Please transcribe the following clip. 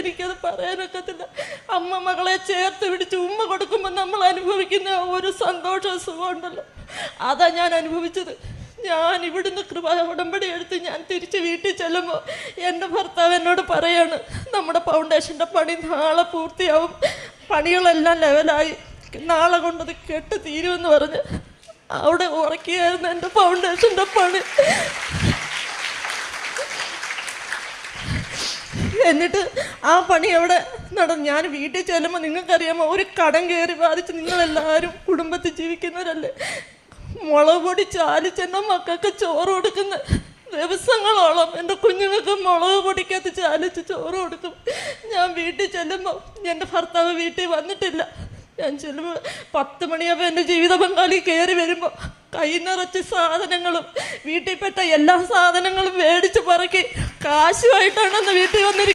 എനിക്കത് പറയാനൊക്കത്തില്ല. അമ്മ മകളെ ചേർത്ത് പിടിച്ച് ഉമ്മ കൊടുക്കുമ്പോൾ നമ്മൾ അനുഭവിക്കുന്ന ഒരു സന്തോഷ സുഖമുണ്ടല്ലോ. അതാ ഞാൻ അനുഭവിച്ചത്. ഞാൻ ഇവിടുന്ന് കൃപ ഉടമ്പടി എടുത്ത് ഞാൻ തിരിച്ച് വീട്ടിൽ ചെല്ലുമ്പോൾ എന്റെ ഭർത്താവ് എന്നോട് പറയാണ് നമ്മുടെ ഫൗണ്ടേഷന്റെ പണി നാളെ പൂർത്തിയാവും. പണികളെല്ലാം ലെവലായി നാളെ കൊണ്ടത് കെട്ട് തീരുമെന്ന് പറഞ്ഞ് അവിടെ ഉറക്കിയായിരുന്നു എന്റെ ഫൗണ്ടേഷന്റെ പണി. എന്നിട്ട് ആ പണി അവിടെ നടന്നു ഞാൻ വീട്ടിൽ ചെല്ലുമ്പോൾ നിങ്ങൾക്കറിയാമോ ഒരു കടം കയറി ബാധിച്ച് നിങ്ങളെല്ലാവരും കുടുംബത്തിൽ ജീവിക്കുന്നവരല്ലേ? മുളക് പൊടി ചാലിച്ചെന്ന മക്കൾക്ക് ചോറ് കൊടുക്കുന്ന. ദിവസങ്ങളോളം എന്റെ കുഞ്ഞുങ്ങൾക്ക് മുളക് പൊടിക്കകത്ത് ചാലിച്ച് ചോറ് കൊടുക്കും. ഞാൻ വീട്ടിൽ ചെല്ലുമ്പോൾ എന്റെ ഭർത്താവ് വീട്ടിൽ വന്നിട്ടില്ല. ഞാൻ ചെല്ലുമ്പോൾ പത്ത് മണിയാകുമ്പോൾ എന്റെ ജീവിത പങ്കാളി കയറി വരുമ്പോൾ കൈ നിറച്ച് സാധനങ്ങളും വീട്ടിൽപ്പെട്ട എല്ലാ സാധനങ്ങളും മേടിച്ച് പറക്കി കാശുമായിട്ടാണ് അന്ന് വീട്ടിൽ വന്നിരിക്കുന്നത്.